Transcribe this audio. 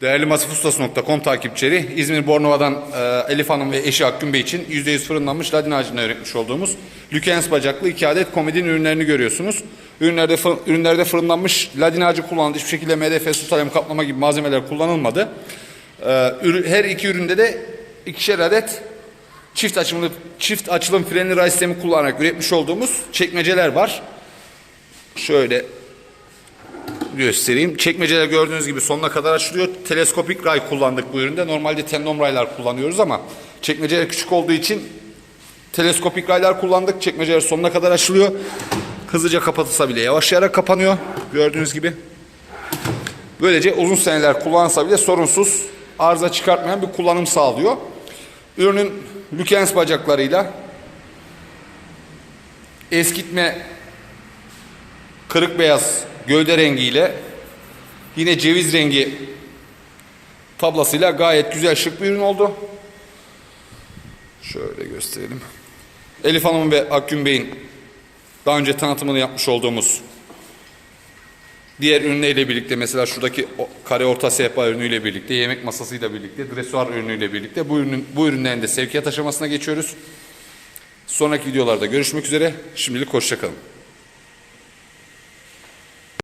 Değerli masifustas.com takipçileri, İzmir Bornova'dan e, Elif Hanım ve eşi Akgün Bey için %100 fırınlanmış ladin ağacından üretmiş olduğumuz Lükens bacaklı iki adet komedin ürünlerini görüyorsunuz. Ürünlerde, ürünlerde fırınlanmış ladin ağacı kullanıldı. Hiçbir şekilde MDF, su kalem kaplama gibi malzemeler kullanılmadı. E, ürü- her iki üründe de ikişer adet çift açımlı çift açılım frenli ray sistemi kullanarak üretmiş olduğumuz çekmeceler var. Şöyle göstereyim. Çekmeceler gördüğünüz gibi sonuna kadar açılıyor. Teleskopik ray kullandık bu üründe. Normalde tandem raylar kullanıyoruz ama çekmeceler küçük olduğu için teleskopik raylar kullandık. Çekmeceler sonuna kadar açılıyor. Hızlıca kapatılsa bile yavaşlayarak kapanıyor. Gördüğünüz gibi. Böylece uzun seneler kullanılsa bile sorunsuz arıza çıkartmayan bir kullanım sağlıyor. Ürünün Lükens bacaklarıyla eskitme kırık beyaz gövde rengiyle yine ceviz rengi tablasıyla gayet güzel şık bir ürün oldu. Şöyle gösterelim. Elif Hanım ve Akgün Bey'in daha önce tanıtımını yapmış olduğumuz diğer ürünleriyle birlikte mesela şuradaki kare orta sehpa ürünüyle birlikte, yemek masasıyla birlikte, dresuar ürünüyle birlikte bu ürünün bu ürünlerin de sevkiyat aşamasına geçiyoruz. Sonraki videolarda görüşmek üzere. Şimdilik hoşçakalın.